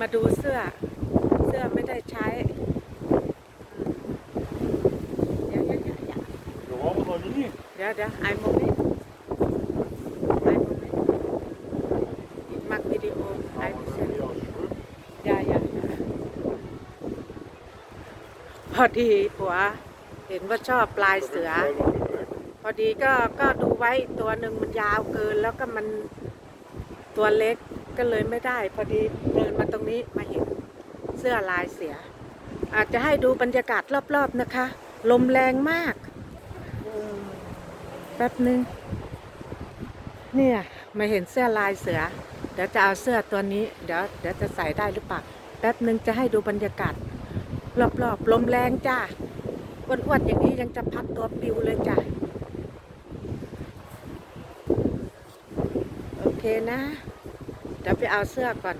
มาดูเสื้อ เสื้อไม่ได้ใช้อืมเดี๋ยวเดี๋ยวเดี๋ยวเดี๋ยว Ja, vad har ni? เดี๋ยวเดี๋ยวไอ้โมเมนต์ไอ้โมเมนต์มักวิดีโอไอ้โมเมนต์ Jag kör. อย่าอย่าอย่าพอดีผัวเห็นว่าชอบลายเสือ พอดีก็ก็ดูไว้ตัวหนึ่งมันยาวเกินแล้วก็มันตัวเล็ก ก็เลยไม่ได้ พอดีเดินมาตรงนี้มาเห็นเสื้อลายเสืออาจจะให้ดูบรรยากาศรอบๆนะคะ ลมแรงมากแป๊บนึง เนี่ยมาเห็นเสื้อลายเสือ เดี๋ยวจะเอาเสื้อตัวนี้ เดี๋ยวเดี๋ยวจะใส่ได้หรือเปล่าแป๊บนึงจะให้ดูบรรยากาศรอบๆลมแรงจ้าอ้วนๆอย่างนี้ยังจะพัดตัวปิวเลยจ้าโอเคนะ เดี๋ยวไปเอาเสื้อก่อน